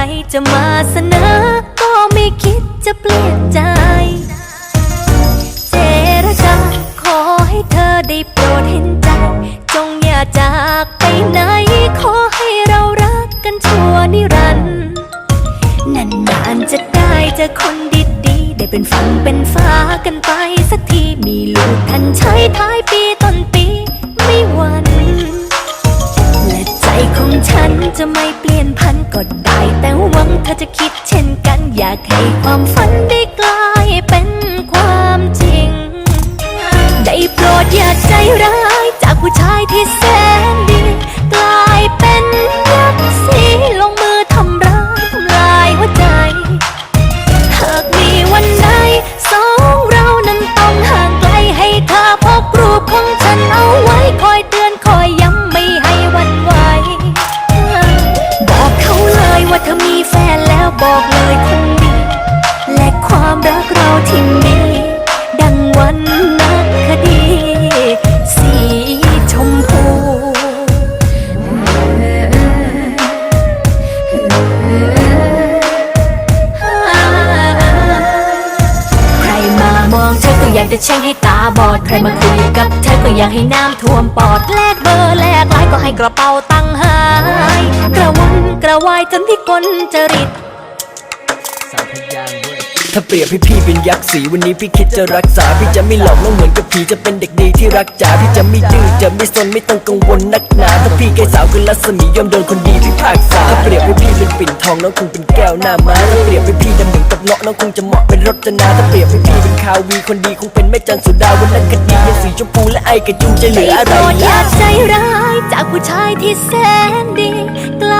จะมาเสนอ ก็ไม่คิดจะเปลี่ยนใจ เจรจาขอให้เธอได้โปรดเห็นใจ จงอย่าจากไปไหน ขอให้เรารักกันชั่วนิรันดร์นานๆจะได้เจอคนดีๆได้เป็นฝันเป็นฟ้ากันไปสักทีมีลูกทันใช้ท้าย จะไม่เปลี่ยนพันก็ได้ แต่หวังเธอจะคิดเช่นกัน อยากให้ความฝันได้กลายเป็นความจริง ได้โปรดอย่าใจร้าย จากผู้ชายที่ เธอก็อยากจะแช่งให้ตาบอด ใครมาคุยกับเธอก็อยากให้น้ำท่วมปอด แลกเบอร์แลกไลน์ก็ให้กระเป๋าตังค์หาย กระวนกระวายจนที่กลจริตถ้าเปรียบให้พี่เป็นยักษ์สีวันนี้พี่คิดจะรักษา พี่จะไม่หลอกน้องเหมือนกับผีจะเป็นเด็กดีที่รักจ๋าพี่จะไม่ดื้อจะไม่สนไม่ต้องกังวลนักหนาถ้าพี่แกสาวคือรัศมียอมโดนคนดีพี่ภาคษาถ้าเปรียบให้พี่ ของน้องคงเป็นแก้วหน้าม้าถ้าเปรียบเป็นพี่ดำเหมือนกับเนาะน้องคงจะเหมาะเป็นรจนาถ้าเปรียบเป็นพี่เป็นคาวีคนดีคงเป็นแม่จันทร์สุดาวันนั้นก็ดียังสีชมพูและไอกระจุงจะเหลืออะไรโปรดอย่าล่ะใจร้ายจากผู้ชายที่แสนดีกลา